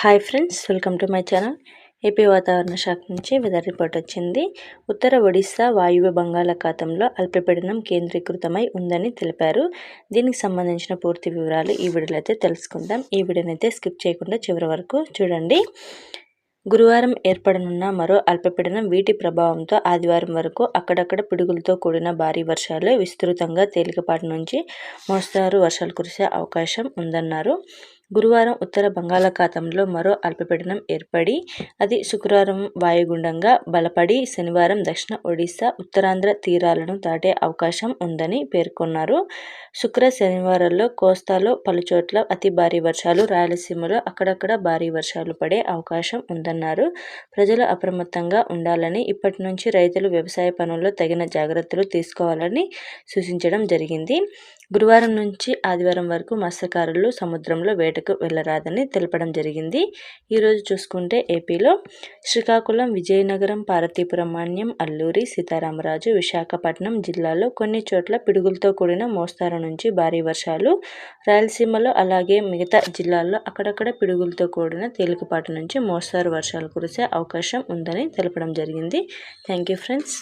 Hi friends welcome to my channel. AP వాతావరణ శాఖ నుంచి వెదర్ రిపోర్ట్ వచ్చింది. ఉత్తర ఒడిశా వాయువ్య బంగాళాఖాతంలో అల్పపీడనం కేంద్రీకృతమై ఉందని తెలిపారు. దీనికి సంబంధించిన పూర్తి వివరాలు ఈ వీడియోలో అయితే తెలుసుకుందాం. ఈ వీడియోనైతే స్కిప్ చేయకుండా చివరి వరకు చూడండి. గురువారం ఏర్పడనున్న మరో అల్పపీడనం వీటి ప్రభావంతో ఆదివారం వరకు అక్కడక్కడ పిడుగులతో కూడిన భారీ వర్షాలు విస్తృతంగా తేలికపాటి నుంచి మోస్తారు వర్షాలు కురిసే అవకాశం ఉందన్నారు. గురువారం ఉత్తర బంగాళాఖాతంలో మరో అల్పపీడనం ఏర్పడి అది శుక్రవారం వాయుగుండంగా బలపడి శనివారం దక్షిణ ఒడిశా ఉత్తరాంధ్ర తీరాలను దాటే అవకాశం ఉందని పేర్కొన్నారు. శుక్ర శనివారాల్లో కోస్తాలో పలుచోట్ల అతి భారీ వర్షాలు రాయలసీమలో అక్కడక్కడ భారీ వర్షాలు పడే అవకాశం ఉందన్నారు. ప్రజలు అప్రమత్తంగా ఉండాలని ఇప్పటి నుంచి రైతులు వ్యవసాయ పనుల్లో తగిన జాగ్రత్తలు తీసుకోవాలని సూచించడం జరిగింది. గురువారం నుంచి ఆదివారం వరకు మత్స్యకారులు సముద్రంలో వేటకు వెళ్ళరాదని తెలపడం జరిగింది. ఈరోజు చూసుకుంటే ఏపీలో శ్రీకాకుళం విజయనగరం పార్వతీపురం మాన్యం అల్లూరి సీతారామరాజు విశాఖపట్నం జిల్లాలో కొన్ని చోట్ల పిడుగులతో కూడిన మోస్తారు నుంచి భారీ వర్షాలు రాయలసీమలో అలాగే మిగతా జిల్లాల్లో అక్కడక్కడ పిడుగులతో కూడిన తేలికపాటి నుంచి మోస్తారు వర్షాలు కురిసే అవకాశం ఉందని తెలపడం జరిగింది. Thank you friends.